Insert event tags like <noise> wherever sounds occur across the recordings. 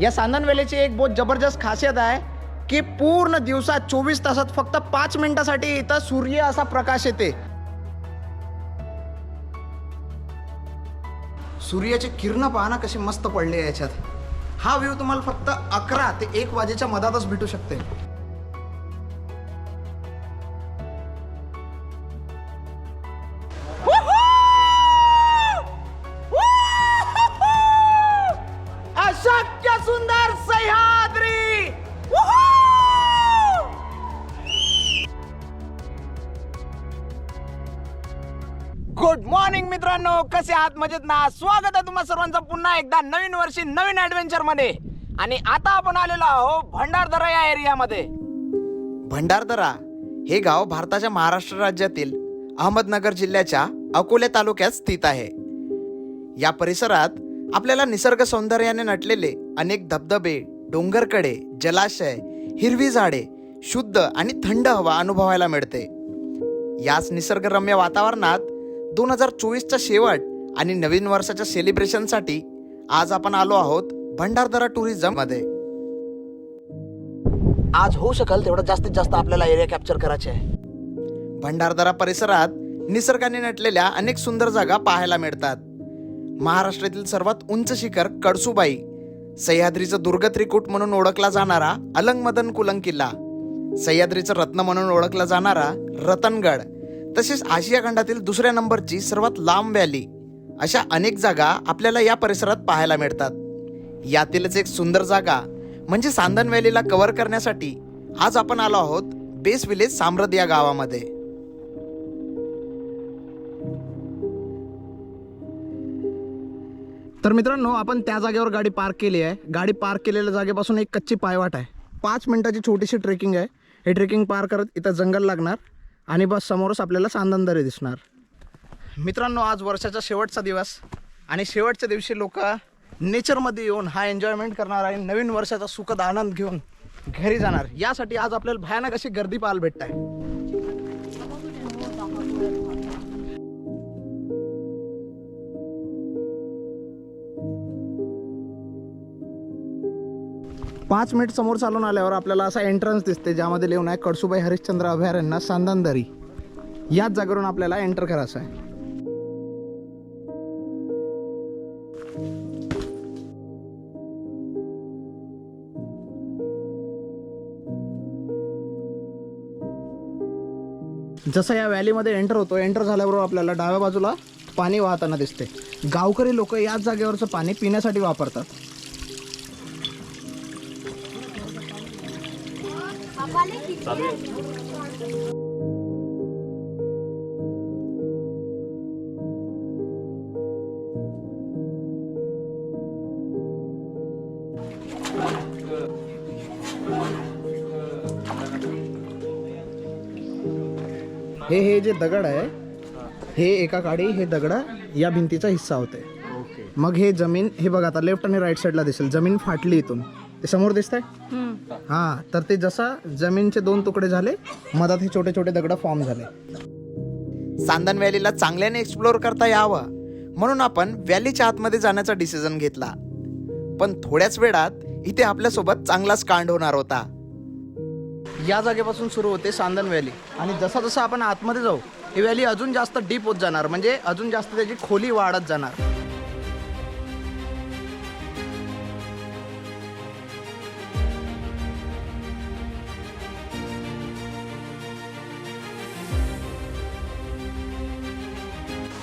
या सांदनवेलीची एक बहुत जबरदस्त खासियत आहे की पूर्ण दिवसात चोवीस तासात फक्त पाच मिनिटासाठी इथं सूर्य असा प्रकाश येते. सूर्याचे किरण पाहणं कसे मस्त पडले याच्यात. हा व्ह्यू तुम्हाला फक्त अकरा ते एक वाजेच्या मधातच भेटू शकते. आहात मजेत ना. स्वागत आहे तुम्हा सर्वांचं पुन्हा एकदा नवीन वर्षी नवीन ऍडव्हेंचरमध्ये. आणि आता आपण आलेलो आहो भंडारदरा या एरियामध्ये भंडारदरा हे गाव भारताच्या महाराष्ट्र राज्यातील अहमदनगर जिल्ह्याच्या अकोले तालुक्यात स्थित आहे. या परिसरात आपल्याला निसर्ग सौंदर्याने नटलेले अनेक धबधबे डोंगरकडे जलाशय हिरवी झाडे शुद्ध आणि थंड हवा अनुभवायला मिळते. याच निसर्गरम्य वातावरणात दोन हजार चोवीसचा शेवट आणि नवीन वर्षाच्या सेलिब्रेशनसाठी आज आपण आलो आहोत भंडारदरा टुरिझममध्ये. आज होऊ शकेल तेवढं जास्तीत जास्त आपल्याला एरिया कॅप्चर करायचे आहे. भंडारदरा परिसरात निसर्गाने नटलेल्या अनेक सुंदर जागा पाहायला मिळतात. महाराष्ट्रातील सर्वात उंच शिखर कडसूबाई सह्याद्रीचं दुर्ग त्रिकूट म्हणून ओळखला जाणारा अलंग मदन कुलंग किल्ला सह्याद्रीचं रत्न म्हणून ओळखला जाणारा रतनगड तसेच आशिया खंडातील दुसऱ्या नंबरची सर्वात लांब व्हॅली. अशा अनेक जागा आपल्याला या परिसरात पाहायला मिळतात. यातीलच एक सुंदर जागा म्हणजे सांदन व्हॅलीला कव्हर करण्यासाठी आज आपण आलो आहोत बेस विलेज साम्रद या गावामध्ये. तर मित्रांनो आपण त्या जागेवर गाडी पार्क केली आहे. गाडी पार्क केलेल्या जागेपासून एक कच्ची पायवाट आहे. पाच मिनिटाची छोटीशी ट्रेकिंग आहे. हे ट्रेकिंग पार करत इथं जंगल लागणार आणि बस समोरच आपल्याला सांदनदरी दिसणार. मित्रांनो आज वर्षाचा शेवटचा दिवस आणि शेवटच्या दिवशी लोक नेचरमध्ये येऊन हा एन्जॉयमेंट करणार आणि नवीन वर्षाचा सुखद आनंद घेऊन घरी जाणार. यासाठी आज आपल्याला भयानक अशी गर्दी पाहायला भेटत आहे पाच मिनिट समोर चालून आल्यावर आपल्याला असा एंट्रन्स दिसते ज्यामध्ये लिहून आहे कडसुबाई हरिश्चंद्र अभयारण्य सांदनदरी. याच जागेवरून आपल्याला एंटर करायचं आहे जसं या व्हॅलीमध्ये एंटर होतो एंटर झाल्याबरोबर आपल्याला डाव्या बाजूला पाणी वाहताना दिसते. गावकरी लोक याच जागेवरचं पाणी पिण्यासाठी वापरतात. जे दगड आहे हे एका काळी हे दगड या भिंतीचा हिस्सा होते. मग हे जमीन हे बघा आता लेफ्ट आणि राईट साईडला दिसेल. जमीन फाटली इथून. ते समोर दिसत आहे हा तर ते जसा जमीनचे दोन तुकडे झाले मधात हे छोटे छोटे दगड फॉर्म झाले. सांदन व्हॅलीला चांगल्याने एक्सप्लोअर करता यावं. म्हणून आपण व्हॅलीच्या आतमध्ये जाण्याचा डिसिजन घेतला. पण थोड्याच वेळात इथे आपल्यासोबत चांगलाच कांड होणार होता. या जागेपासून सुरू होते सांदन व्हॅली. आणि जसा जसा आपण आतमध्ये जाऊ ही व्हॅली अजून जास्त डीप होत जाणार. म्हणजे अजून जास्त त्याची खोली वाढत जाणार.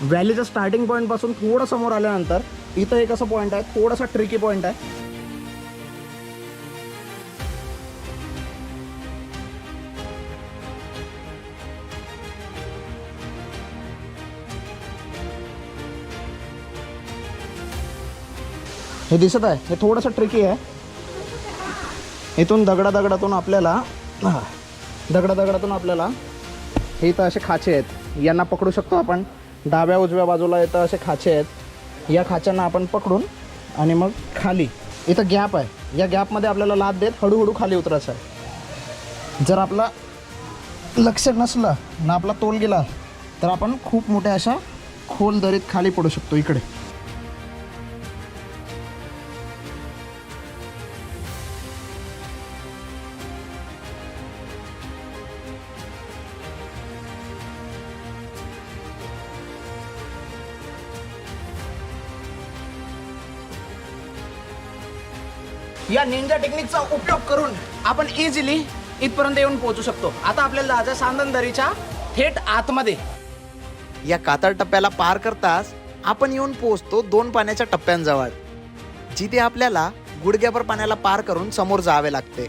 व्हॅलीच्या स्टार्टिंग पॉईंटपासून थोडं समोर आल्यानंतर इथं एक असं पॉईंट आहे थोडासा ट्रिकी पॉईंट आहे. हे दिसत आहे. हे थोडंसं ट्रिकी आहे. इथून दगडा दगडातून आपल्याला दगडा दगडातून आपल्याला हे इथं असे खाचे आहेत. यांना पकडू शकतो आपण. डाव्या उजव्या बाजूला इथं असे खाचे आहेत. या खाच्यांना आपण पकडून आणि मग खाली. इथं गॅप आहे. या गॅपमध्ये आपल्याला लाद देत हळूहळू खाली उतरायचं आहे. जर आपला लक्ष नसलं ना आपला तोल गेला तर आपण खूप मोठ्या अशा खोल दरीत खाली पडू शकतो इकडे. निंजा टेक्निकचा उपयोग करून आपण इझिली इथपर्यंत येऊन पोहोचू शकतो. आता आपल्याला जायचं आहे सांदनदरीच्या थेट आतमध्ये या कातळ टप्प्याला पार करताच आपण येऊन पोहोचतो दोन पाण्याच्या टप्प्यांजवळ जिथे आपल्याला गुडघ्याभर पाण्याला पार करून समोर जावे लागते.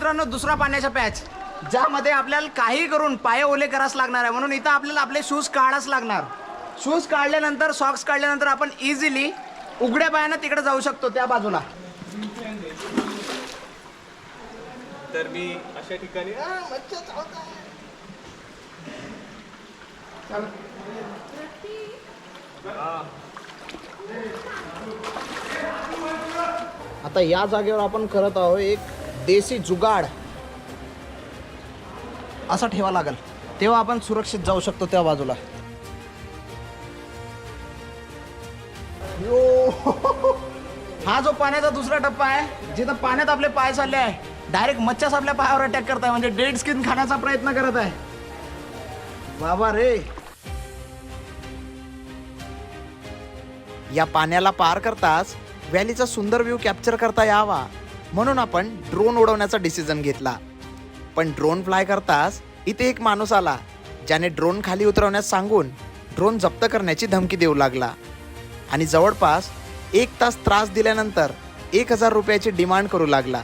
मित्रांनो दुसरा पाण्याचा पॅच. ज्यामध्ये आपल्याला काही करून पाय ओले करावंच लागणार आहे. म्हणून इथं आपल्याला आपले शूज काढाच लागणार. शूज काढल्यानंतर सॉक्स काढल्यानंतर आपण इझिली उघड्या पायानं तिकडे जाऊ शकतो त्या बाजूला. तर मी अशा ठिकाणी आता या जागेवर आपण करत आहोत एक देसी जुगाड असा ठेवा लागेल. तेव्हा आपण सुरक्षित जाऊ शकतो त्या बाजूला. हा जो पाण्याचा दुसरा टप्पा आहे जिथं पाण्यात आपले पाय चालले आहे डायरेक्ट मच्छास आपल्या पायावर अटॅक करत आहे म्हणजे डेड स्किन खाण्याचा प्रयत्न करत आहे. बाबा रे. या पाण्याला पार करताच व्हॅलीचा सुंदर व्ह्यू कॅप्चर करता यावा. म्हणून आपण ड्रोन उडवण्याचा डिसिजन घेतला. पण ड्रोन फ्लाय करताच इथे एक माणूस आला ज्याने ड्रोन खाली उतरवण्यास सांगून ड्रोन जप्त करण्याची धमकी देऊ लागला. आणि जवळपास एक तास त्रास दिल्यानंतर एक हजार रुपयाची डिमांड करू लागला.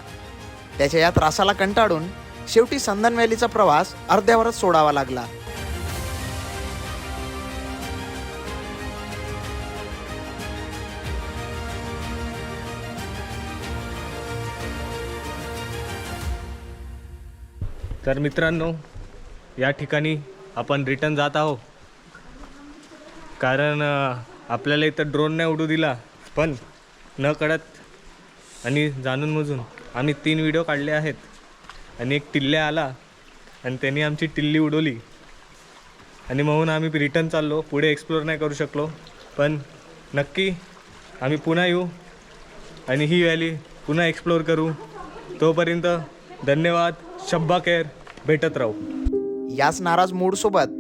त्याच्या या त्रासाला कंटाळून शेवटी संदन व्हॅलीचा प्रवास अर्ध्यावरच सोडावा लागला. तर मित्रांनो या ठिकाणी आपण रिटर्न जात आहो कारण आपल्याला इथं ड्रोन नाही उडू दिला पण न कळत आणि जाणून मुजून आम्ही तीन व्हिडिओ काढले आहेत. आणि एक टिल्ल्या आला आणि त्यांनी आमची टिल्ली उडवली. आणि म्हणून आम्ही रिटर्न चाललो पुढे एक्सप्लोर नाही करू शकलो. पण नक्की आम्ही पुन्हा येऊ आणि ही व्हॅली पुन्हा एक्सप्लोर करू. तोपर्यंत धन्यवाद. शब्बा केअर भेटत राहू. याच नाराज मूड सोबत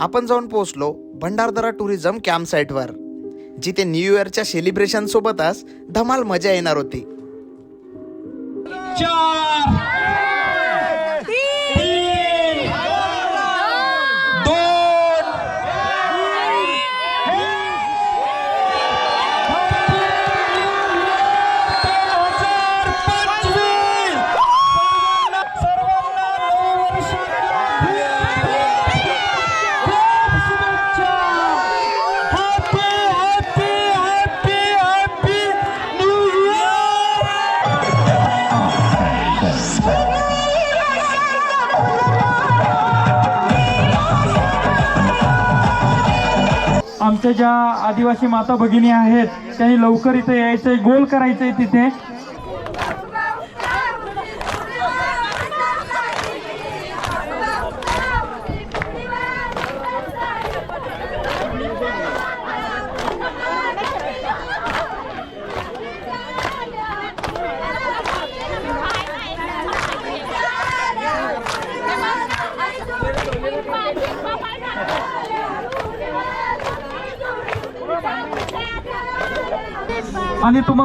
आपण जाऊन पोहोचलो भंडारदरा टुरिझम कॅम्प साईटवर जिथे न्यू इयरच्या सेलिब्रेशन सोबतच धमाल मजा येणार होती. ज्या आदिवासी माता भगिनी आहेत त्यांनी लवकर इथे यायचंय गोल करायचंय तिथे.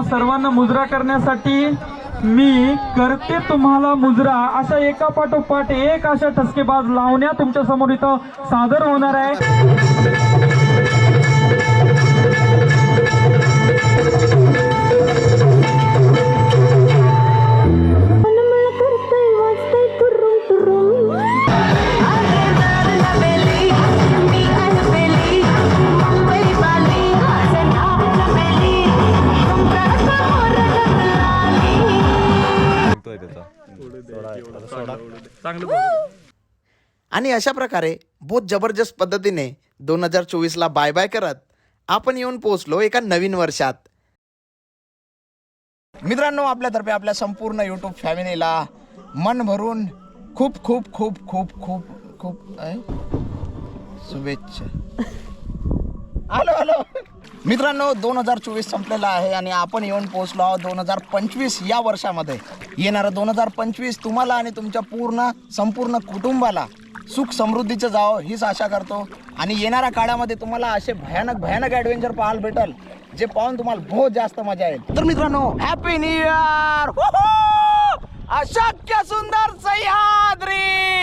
सर्वांना मुजरा करण्यासाठी मी करते तुम्हाला मुजरा. अशा एका पाठोपाठ एक अशा ठसकेबाज लावण्या तुमच्यासमोर इथं सादर होणार आहे आणि अशा प्रकारे बहुत जबरदस्त पद्धतीने दोन हजार चोवीसला बाय बाय करत आपण येऊन पोहोचलो एका नवीन वर्षात. मित्रांनो आपल्यातर्फे आपल्या संपूर्ण युट्यूब फॅमिलीला मन भरून खूप खूप खूप खूप खूप खूप अय? शुभेच्छा. <laughs> हॅलो हॅलो मित्रांनो दोन हजार चोवीस संपलेला आहे आणि आपण येऊन पोहोचलो आहोत दोन हजार पंचवीस या वर्षामध्ये. येणारं दोन हजार पंचवीस तुम्हाला आणि तुमच्या पूर्ण संपूर्ण कुटुंबाला सुख समृद्धीचं जावं हीच आशा करतो. आणि येणाऱ्या काळामध्ये तुम्हाला असे भयानक भयानक ॲडव्हेंचर पाहायला भेटल जे पाहून तुम्हाला बहुत जास्त मजा येईल. तर मित्रांनो हॅपी न्यू इयर अशक्य सुंदर सह्याद्री!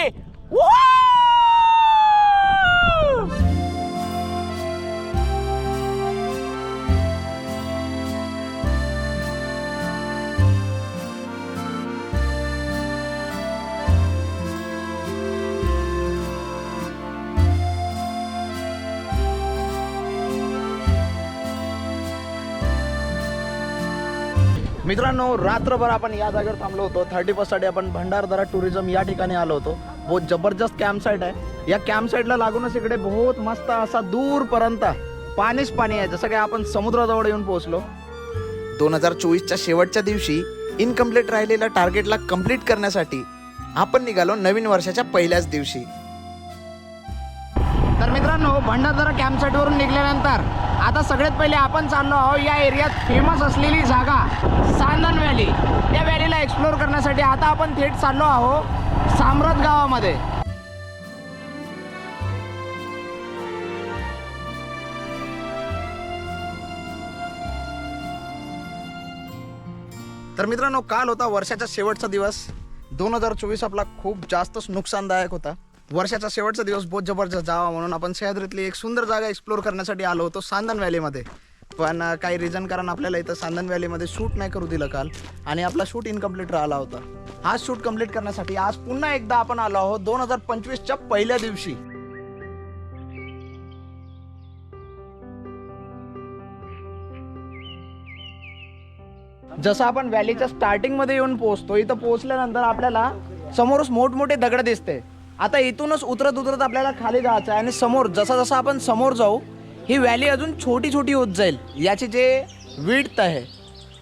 मित्रांनो रात्रभर आपण या जागेवर थांबलो होतो. थर्टी साठी आपण भंडारदरा टुरिझम या ठिकाणी आलो होतो. बहुत जबरदस्त कॅम्प साईट आहे. या कॅम्प साईटला लागूनच इकडे बहुत मस्त असा दूरपर्यंत पाणीच पाणी आहे. जसं काय आपण समुद्राजवळ येऊन पोहोचलो. दोन हजार चोवीसच्या शेवटच्या दिवशी इनकम्प्लीट राहिलेल्या टार्गेटला कंप्लीट करण्यासाठी आपण निघालो नवीन वर्षाच्या पहिल्याच दिवशी. तर मित्रांनो भंडारदरा कॅम्प साईटवरून निघाल्यानंतर आता सगळ्यात पहिले आपण चाललो आहोत या एरियात फेमस असलेली जागा सांदन व्हॅली या व्हॅलीला एक्सप्लोअर करण्यासाठी आता आपण थेट चाललो आहोत साम्रत गावामध्ये. तर मित्रांनो काल होता वर्षाचा शेवटचा दिवस. दोन हजार चोवीस आपला खूप जास्तच नुकसानदायक होता. वर्षाचा शेवटचा दिवस बहुत जबरदस्त जावा म्हणून आपण सह्याद्रीतली एक सुंदर जागा एक्सप्लोर करण्यासाठी आलो होतो सांदन व्हॅलीमध्ये पण काही रिझन कारण आपल्याला इथं सांदन व्हॅलीमध्ये शूट नाही करू दिलं काल आणि आपला शूट इनकम्प्लीट राहिला होता. हा शूट कंप्लीट करण्यासाठी आज पुन्हा एकदा आपण आलो आहोत दोन हजार पंचवीसच्या पहिल्या दिवशी. जसं आपण व्हॅलीच्या स्टार्टिंगमध्ये येऊन पोहोचतो इथं पोहोचल्यानंतर आपल्याला समोरच मोठमोठे दगड दिसते. आता इथूनच उतरत उतरत आपल्याला खाली जायचं आहे आणि समोर जसा जसा आपण समोर जाऊ ही व्हॅली अजून छोटी छोटी होत जाईल. याचे जे विड्थ आहे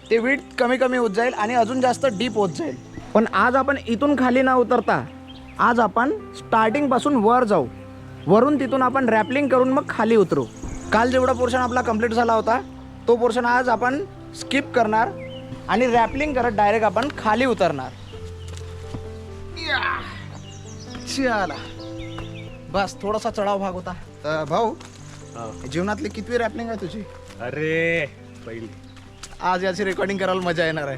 ते विड्थ कमी कमी होत जाईल आणि अजून जास्त डीप होत जाईल. पण आज आपण इथून खाली न उतरता आज आपण स्टार्टिंगपासून वर जाऊ. वरून तिथून आपण रॅपलिंग करून मग खाली उतरू. काल जेवढा पोर्शन आपला कंप्लीट झाला होता तो पोर्शन आज आपण स्किप करणार आणि रॅपलिंग करत डायरेक्ट आपण खाली उतरणार. चला बस थोडासा चढाव भाग होता. तर भाऊ जीवनातली कितवी रॅपलिंग आहे तुझी? अरे पहिली. आज याची रेकॉर्डिंग करायला मजा येणार आहे.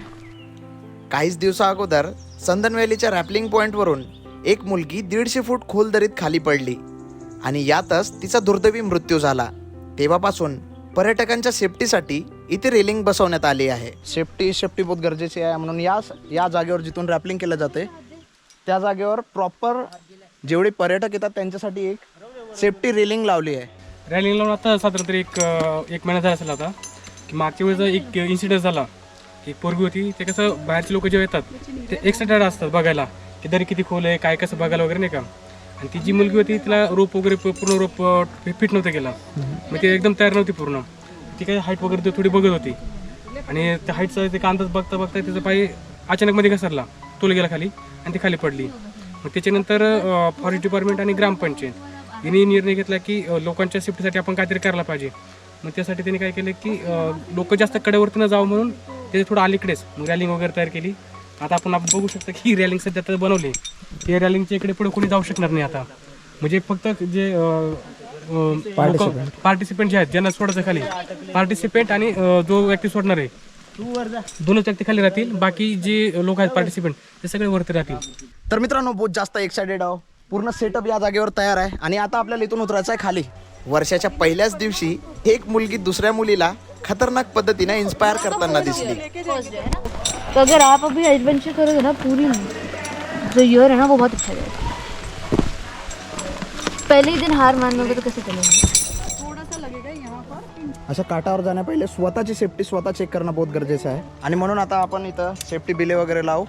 काहीच दिवसा अगोदर संदन व्हॅलीच्या रॅपलिंग पॉईंटवरून एक मुलगी दीडशे फूट खोल दरीत खाली पडली. आणि यातच तिचा दुर्दैवी मृत्यू झाला. तेव्हापासून पर्यटकांच्या सेफ्टीसाठी इथे रेलिंग बसवण्यात आली आहे. सेफ्टी सेफ्टी बहुत गरजेची आहे म्हणून या या जागेवर जिथून रॅपलिंग केलं जाते त्या जागेवर प्रॉपर जेवढे पर्यटक येतात त्यांच्यासाठी एक सेफ्टी रेलिंग लावली आहे. रॅलिंग लावून आता साधारण तरी एक एक महिना झाला असेल आता की मागच्या वेळेस एक इन्सिडेंट झाला एक पोरगी होती ते कसं बाहेरचे लोक जेव्हा येतात ते एक्सायटेड असतात बघायला की दरी किती खोल आहे काय कसं बघायला वगैरे नाही का? आणि ती जी मुलगी होती तिला रोप वगैरे प- पूर्ण रोप फिट नव्हतं केला. मग ती एकदम तयार नव्हती पूर्ण. ती काय हाईट वगैरे थोडी बघत होती. आणि त्या हाईटचा ते अंदाज बघता बघता त्याचा पाय अचानक मध्ये घसरला. तोल गेला खाली आणि ती खाली पडली. मग त्याच्यानंतर फॉरेस्ट डिपार्टमेंट आणि ग्रामपंचायत यांनी निर्णय घेतला की लोकांच्या सेफ्टीसाठी आपण काहीतरी करायला पाहिजे. मग त्यासाठी त्यांनी काय केलं की लोक जास्त कडेवरती न जावं म्हणून त्याचे थोडं अलीकडेच मग रॅलिंग वगैरे तयार केली. आता आपण आपण बघू शकता की ही रॅलिंग सध्या तर बनवली ही रॅलिंगच्या इकडे पुढे कोणी जाऊ शकणार नाही आता. म्हणजे फक्त जे पार्टिसिपेंट जे आहेत ज्यांना सोडायचं खाली. पार्टिसिपेंट आणि जो व्यक्ती सोडणार आहे दोनच व्यक्ती खाली राहतील बाकी जे लोक आहेत पार्टिसिपेंट ते सगळे वरती राहतील. तर मित्रांनो बहुत जास्त एक्सायटेड आहो. पूर्ण सेटअप या जागेवर तयार आहे. आणि आता आपल्याला इथून उतरायचं आहे खाली. वर्षाच्या पहिल्याच दिवशी एक मुलगी दुसऱ्या मुलीला खतरनाक पद्धतीने इन्स्पायर करताना दिसली. तो अगर आप अभी एडवेंचर करोगे ना पूरी जो ईयर है ना वो बहुत अच्छा जाएगा. पहले ही दिन हार मानोगे तो कैसे चलेगा? अशा काटावर जाण्या पहिले स्वतःची सेफ्टी स्वतः चेक करणं बहुत गरजेचं आहे. आणि म्हणून आता आपण इथं सेफ्टी बिले वगैरे लावू.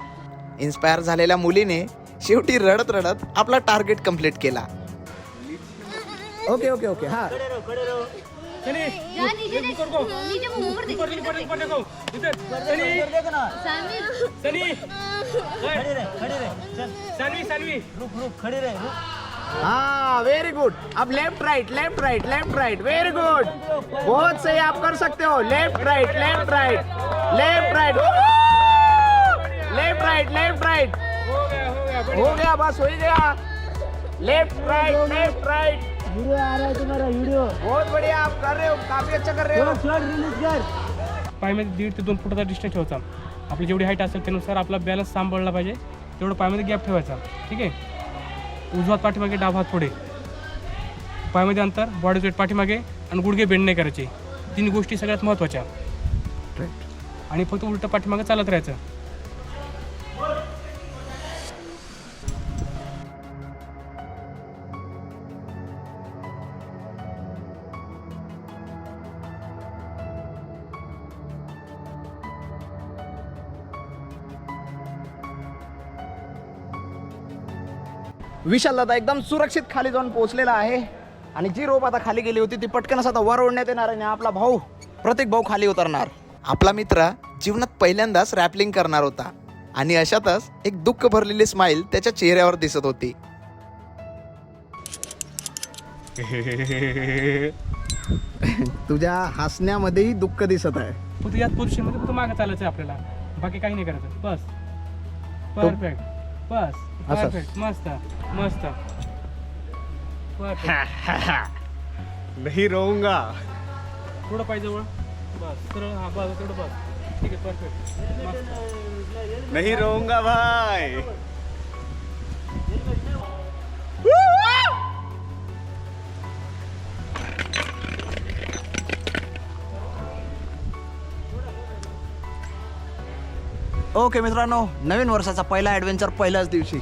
इन्स्पायर झालेल्या मुलीने शेवटी रडत रडत आपला टार्गेट कंप्लीट केला. ओके ओके ओके हा. सनी. जा नीचे देख ऊपर को नीचे वो ऊपर देख ऊपर देखो, ऊपर ऊपर देखो इधर सनी. सानवी सनी खड़े खड़े सानवी सानवी हाँ वेरी गुड अब left right left right left right very good बहुत सही आप कर सकते हो. Left right left right left right left right left right हो गया हो गया हो गया बस हो ही गया. Left right left right video आ रहा है तुम्हारा वीडियो बहुत बढ़िया आप कर रहे हो काफी अच्छा कर रहे हो. पायमध्ये दीड ते दोन फुटाचा डिस्टन्स ठेवायचा. आपली जेवढी हाईट असेल त्यानुसार आपला बॅलन्स सांभाळला पाहिजे. तेवढं पायामध्ये गॅप ठेवायचा. ठीक आहे? उजवा हात पाठीमागे डावा हात पुढे. पायामध्ये अंतर बॉडी वेट पाठीमागे आणि गुडघे बेंड नाही करायचे. तीन गोष्टी सगळ्यात महत्त्वाच्या. आणि फक्त उलटं पाठीमागे चालत राहायचं. विशाल दादा एकदम सुरक्षित खाली जाऊन पोहोचलेला आहे. आणि जी रोप आता खाली गेली होती ती पटकन आता वर ओढण्यात येणार आणि आपला भाऊ प्रत्येक भाऊ खाली उतरणार. आपला मित्र जीवनात पहिल्यांदाच रॅपलिंग करणार होता. आणि अशातच एक दुःख भरलेली स्माईल त्याच्या चेहऱ्यावर दिसत होती. <laughs> तुझ्या हसण्यामध्येही दुःख दिसत आहे. फक्त याच पोझिशनमध्ये फक्त मागे चालायचं आहे आपल्याला. बाकी काही नाही करायचं. बस. परफेक्ट बस असं. परफेक्ट मस्त मस्त. परफेक्ट नाही रहूंगा. थोडं पाहिजे जवळ? बस सरळ हा बस तेवढं बस. ठीक आहे परफेक्ट मस्त. नाही रहूंगा भाई. ओके मित्रांनो नवीन वर्षाचा पहिला ॲडव्हेंचर पहिल्याच दिवशी.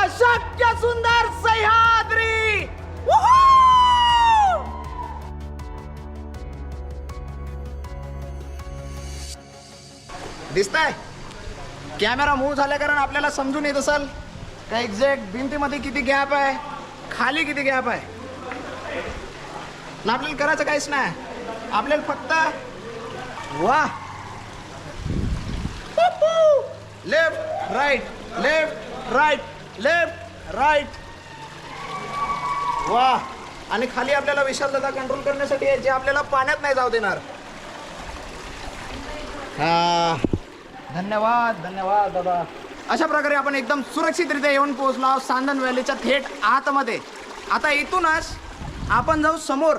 अशक्य सुंदर सह्याद्री! दिसताय. कॅमेरा मूव्ह झाल्या का आपल्याला समजून येत असाल का एक्झॅक्ट भिंतीमध्ये किती गॅप आहे? खाली किती गॅप आहे? ना आपल्याला करायचं काहीच नाही. आपल्याला फक्त वा. Left right left right left right वा. आणि खाली आपल्याला विशाल दादा कंट्रोल करण्यासाठी आहे जे आपल्याला पाण्यात नाही जाऊ देणार. हा. धन्यवाद धन्यवाद दादा. अशा प्रकारे आपण एकदम सुरक्षितरित्या येऊन पोहोचलो आहोत सांदन व्हॅलीच्या थेट आतमध्ये. आता इथूनच आपण जाऊ समोर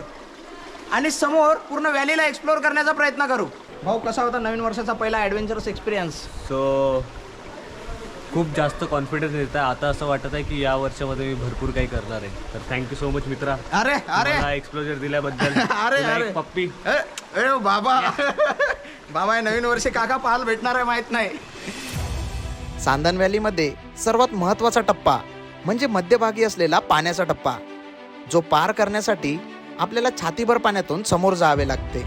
आणि समोर पूर्ण व्हॅलीला एक्सप्लोअर करण्याचा प्रयत्न करू. भाऊ कसा होता नवीन वर्षाचा पहिला ॲडव्हेंचरस एक्सपिरियन्स सो खूप जास्त कॉन्फिडन्स येत आहे. आता असं वाटत आहे की या वर्षामध्ये मी भरपूर काही करणार आहे. तर थँक्यू सो मच मित्रा. अरे अरे. एक्सप्लोजर दिल्याबद्दल. <laughs> अरे अरे. पप्पी. ए, बाबा. <laughs> बाबा हे नवीन वर्षी काका पाहायला भेटणार आहे माहीत नाही. सांदन व्हॅलीमध्ये सर्वात महत्त्वाचा टप्पा म्हणजे मध्यभागी असलेला पाण्याचा टप्पा जो पार करण्यासाठी आपल्याला छातीभर पाण्यातून समोर जावे लागते.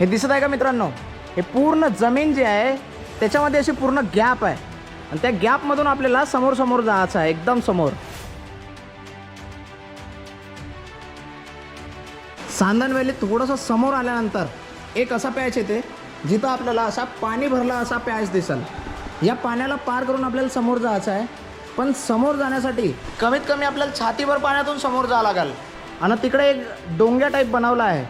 हे दिसत आहे का मित्रांनो? हे पूर्ण जमीन जी आहे त्याच्यामध्ये अशी पूर्ण गॅप आहे. आणि त्या गॅपमधून आपल्याला समोर समोर जायचं आहे एकदम समोर. सांदन व्हॅली थोडंसं समोर आल्यानंतर एक असा पॅच येते जिथं आपल्याला असा पाणी भरला असा पॅच दिसल. या पाण्याला पार करून आपल्याला समोर जायचं आहे पण समोर जाण्यासाठी कमीत कमी आपल्याला छातीभर पाण्यातून समोर जावं लागेल. आणि तिकडे एक डोंग्या टाईप बनवला आहे.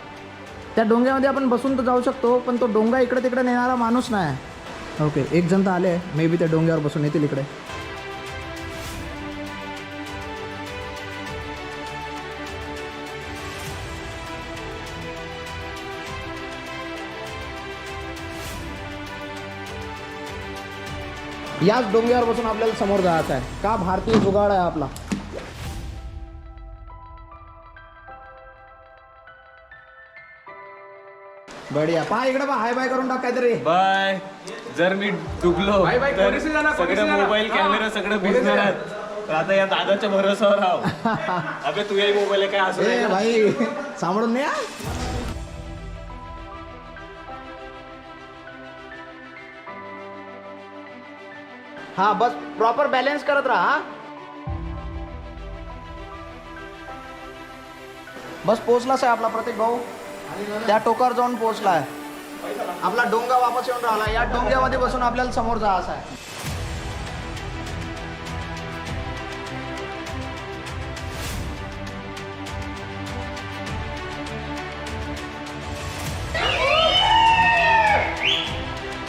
त्या डोंग्यामध्ये आपण बसून तर जाऊ शकतो पण तो डोंगा इकडे तिकडे नेणारा माणूस नाही. ओके एक जण तर आले. मे बी त्या डोंग्यावर बसून येतील इकडे. याच डोंग्यावर बसून आपल्याला समोर जायचं आहे. का भारतीय जुगाड आहे आपला? बढिया. पहा इकडे पहा हाय बाय करून टाक काहीतरी. बाय. जर मी डुबलो बाय, बाय, तर पोलिसी जाणार, पोलिसी सगळं जाणार. मोबाईल हा. कॅमेरा सगळं भिजणार आहेत. तर आता या दादाच्या भरोसावर राव <laughs> अबे तुझ्याही मोबाईल आहे काय असं नाही ना? भाई सांभाळून नाही हा? हा बस प्रॉपर बॅलन्स करत राहा हा. बस पोचलाच आहे आपला प्रत्येक भाऊ त्या टोकावर जाऊन पोचलाय आपला डोंगा वापस येऊन राहिला. या डोंग्यामध्ये बसून आपल्याला समोर जायचं आहे.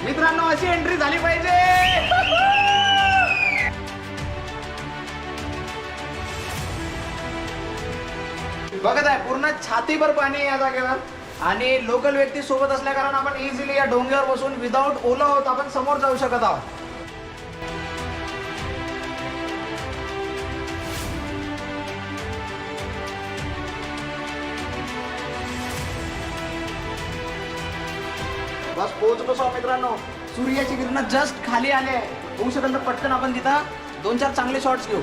मित्रांनो अशी एंट्री झाली पाहिजे. बघत आहे पूर्ण छातीभर पाणी आहे या जागेवर. आणि लोकल व्यक्ती सोबत असल्या कारण आपण इझिली या डोंग्यावर बसून विदाऊट ओलं होत आपण समोर जाऊ शकत आहोत. बस पोहोचलो सो मित्रांनो सूर्याची किरण जस्ट खाली आले आहे होऊ शकेल तर पटकन आपण तिथं दोन चार चांगले शॉट्स घेऊ.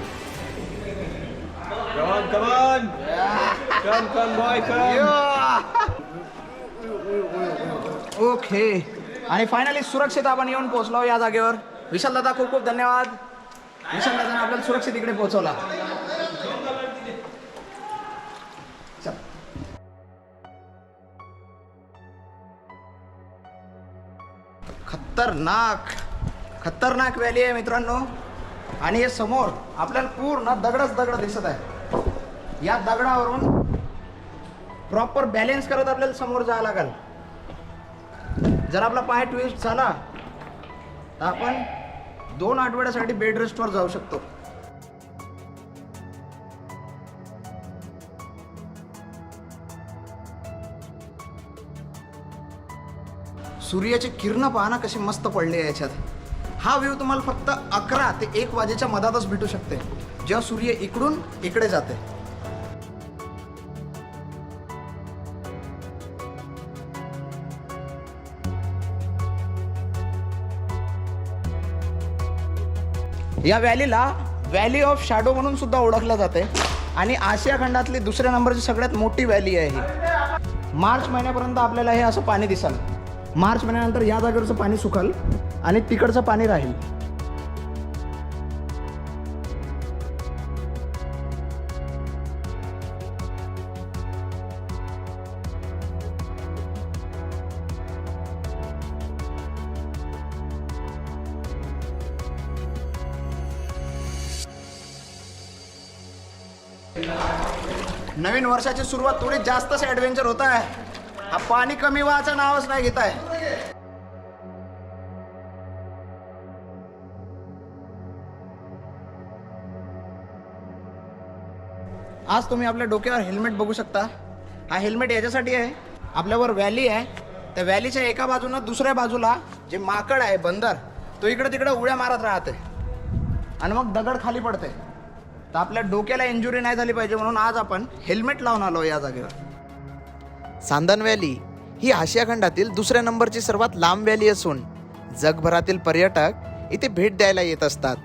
Come on, come on. Come, come, boy, come. Okay आणि फायनली सुरक्षित आपण येऊन पोहोचलो या जागेवर. विशाल दादा खूप खूप धन्यवाद. विशाल दादाने आपल्याला सुरक्षित इकडे पोहोचवला. खतरनाक. खतरनाक व्हॅली आहे मित्रांनो. आणि हे समोर आपल्याला पूर्ण दगडच दगड दिसत आहे. या दगडावरून प्रॉपर बॅलेन्स करत आपल्याला समोर जावं लागेल. जर आपला पाय ट्विस्ट झाला तर आपण दोन आठवड्यासाठी बेड रेस्टवर जाऊ शकतो. सूर्याचे किरण पाहना कसे मस्त पडले याच्यात. हा व्ह्यू तुम्हाला फक्त अकरा ते एक वाजेच्या मधातच भेटू शकते. जेव्हा सूर्य इकडून इकडे जाते. या व्हॅलीला व्हॅली ऑफ शॅडो म्हणून सुद्धा ओळखलं जाते आणि आशिया खंडातली दुसऱ्या नंबरची सगळ्यात मोठी व्हॅली आहे ही. मार्च महिन्यापर्यंत आपल्याला हे असं पाणी दिसल. मार्च महिन्यानंतर या जागेवरचं पाणी सुकाल आणि तिकडचं पाणी राहील. वर्षाची सुरुवात थोडी जास्तच ॲडव्हेंचर होत आहे. हा पाणी कमी व्हायचं नावच नाही घेत आहे. आज तुम्ही आपल्या डोक्यावर हेल्मेट बघू शकता. हा हेल्मेट याच्यासाठी आहे. आपल्यावर व्हॅली आहे. त्या व्हॅलीच्या एका बाजूनं दुसऱ्या बाजूला जे माकड आहे बंदर तो इकडे तिकडे उड्या मारत राहते. आणि मग दगड खाली पडते. तर आपल्या डोक्याला इंजुरी नाही झाली पाहिजे म्हणून आज आपण हेल्मेट लावून आलो या जागेवर. सांदन व्हॅली ही आशिया खंडातील दुसऱ्या नंबरची सर्वात लांब व्हॅली असून जगभरातील पर्यटक इथे भेट द्यायला येत असतात.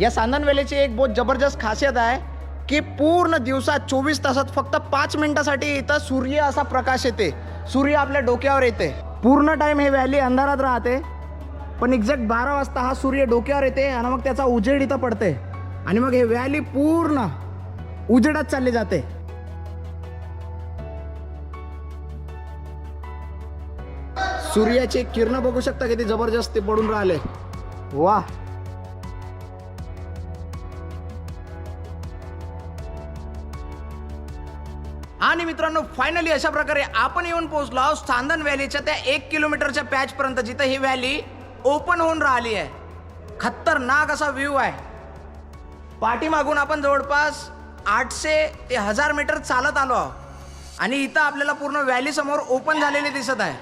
या सांदणवेलेची एक बहुत जबरदस्त खासियत आहे की पूर्ण दिवसात चोवीस तासात फक्त पाच मिनिटासाठी इथं सूर्य असा प्रकाश येते. सूर्य आपल्या डोक्यावर येते. पूर्ण टाइम हे व्हॅली अंधारात राहते पण एक्झॅक्ट बारा वाजता हा सूर्य डोक्यावर येते आणि मग त्याचा उजेड इथं पडते. आणि मग हे व्हॅली पूर्ण उजेडात चालली जाते. सूर्याची किरण बघू शकता किती जबरदस्त पडून राहिले. वा मित्रांनो फायनली अशा प्रकारे आपण येऊन पोहोचलो आहोत चांदन व्हॅलीच्या त्या एक किलोमीटरच्या पॅच पर्यंत जिथं ही व्हॅली ओपन होऊन राहिली आहे. खतरनाक असा व्ह्यू आहे. पाठीमागून आपण जवळपास आठशे ते हजार मीटर चालत आलो आहोत. आणि इथं आपल्याला पूर्ण व्हॅली समोर ओपन झालेली दिसत आहे.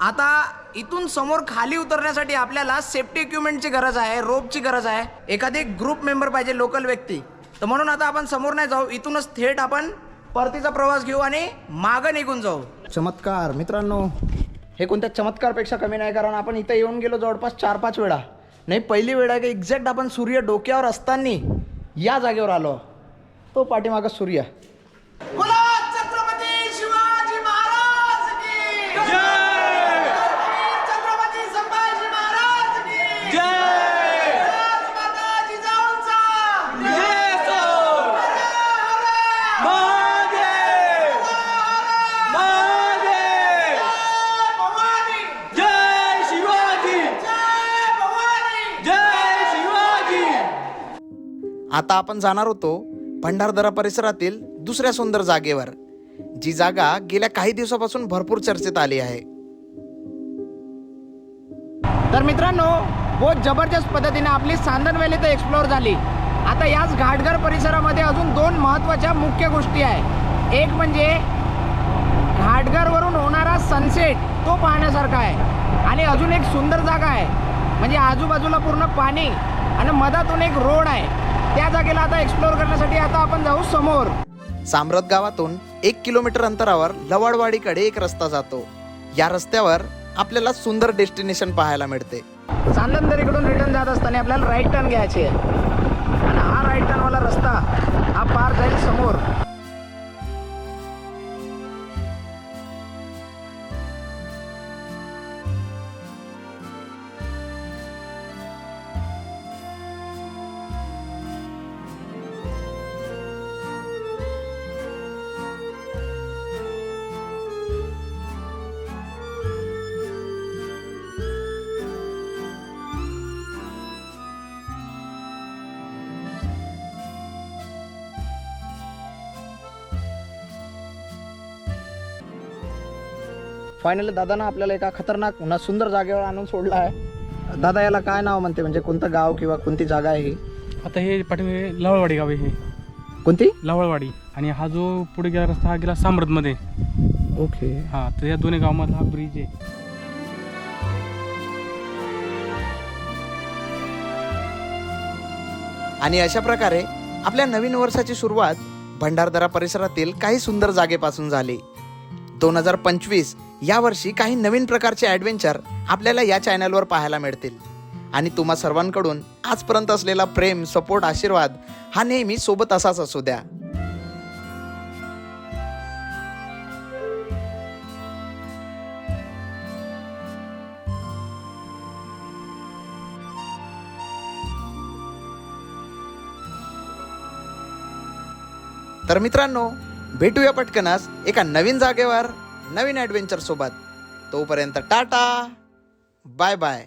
आता इथून समोर खाली उतरण्यासाठी आपल्याला सेफ्टी इक्विपमेंटची गरज आहे रोपची गरज आहे. एखादी ग्रुप मेंबर पाहिजे लोकल व्यक्ती. तर म्हणून आता आपण समोर नाही जाऊ इथूनच थेट आपण परतीचा प्रवास घेऊ आणि मागं निघून जाऊ. चमत्कार मित्रांनो. हे कोणत्या चमत्कारपेक्षा कमी नाही कारण आपण इथं येऊन गेलो जवळपास चार पाच वेळा. नाही पहिली वेळ आहे की एक्झॅक्ट आपण सूर्य डोक्यावर असताना या जागेवर आलो. तो पाठीमागं सूर्य. आता आपण जाणार होतो भंडारदरा परिसरातील दुसऱ्या सुंदर जागेवर जी जागा गेल्या काही दिवसापासून भरपूर चर्चेत आली आहे. तर मित्रांनो बहुत जबरदस्त पद्धतीने आपली सांदन तर एक्सप्लोअर झाली. आता याच घाटघर परिसरामध्ये अजून दोन महत्त्वाच्या मुख्य गोष्टी आहे एक म्हणजे घाटघरवरून होणारा सनसेट तो पाहण्यासारखा आहे. आणि अजून एक सुंदर जागा आहे. म्हणजे आजूबाजूला पूर्ण पाणी आणि मधातून एक रोड आहे. त्या जागेला आता एक्सप्लोअर करण्यासाठी आता आपण जाऊ समोर. साम्रत गावातून एक किलोमीटर अंतरावर लवाडवाडीकडे एक रस्ता जातो. या रस्त्यावर आपल्याला सुंदर डेस्टिनेशन पाहायला मिळते. चांदनदरीकडून रिटर्न जात असताना आपल्याला राईट टर्न घ्यायची आहे. आणि हा राईट टर्नवाला रस्ता हा पार जाईल समोर. फायनली दादानं आपल्याला एका खतरनाक ना सुंदर जागेवर आणून सोडला आहे. दादा याला काय नाव म्हणते? म्हणजे कोणतं गाव किंवा कोणती जागा आहे ही? आता हे पाठीमागे लावळवाडी गाव आहे हे. कोणती? लावळवाडी. आणि हा जो पुढे गेला रस्ता हा गेला साम्रतमध्ये ओके हा तर या दोन्ही गावामधला हा ब्रिज आहे. आणि अशा प्रकारे आपल्या नवीन वर्षाची सुरुवात भंडारदरा परिसरातील काही सुंदर जागेपासून झाली. दोन हजार पंचवीस या वर्षी काही नवीन प्रकारचे ॲडव्हेंचर आपल्याला या चॅनलवर पाहायला मिळतील. आणि तुम्हा सर्वांकडून आजपर्यंत असलेला प्रेम सपोर्ट आशीर्वाद हा नेहमी सोबत असाच असू द्या. तर मित्रांनो भेटूया पटकनास एका नवीन जागेवर नवीन ॲडव्हेंचर सोबत. तोपर्यंत टाटा बाय बाय